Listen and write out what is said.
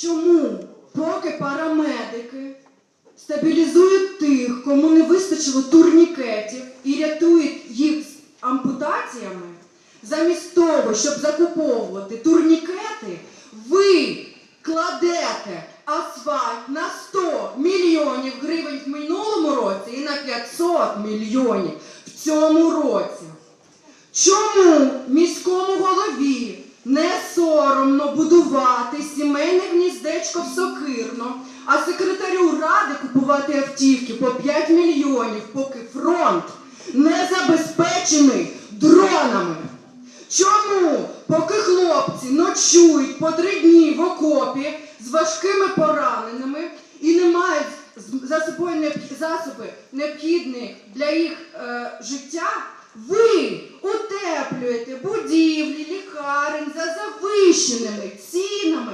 чому поки парамедики стабілізують тих, кому не вистачило турнікетів і рятують їх з ампутаціями, замість того, щоб закуповувати турнікети, ви кладете асфальт на 100 мільйонів гривень в минулому році і на 500 мільйонів в цьому році. Чому міському голові не соромно будувати сімейне гніздечко в Сокирно, а секретарю ради купувати автівки по 5 мільйонів, поки фронт не забезпечений дронами. Чому, поки хлопці ночують по три дні в окопі з важкими пораненими і не мають за собою засоби необхідні для їх е, життя, ви утеплюєте будівлі, підвищеними цінами,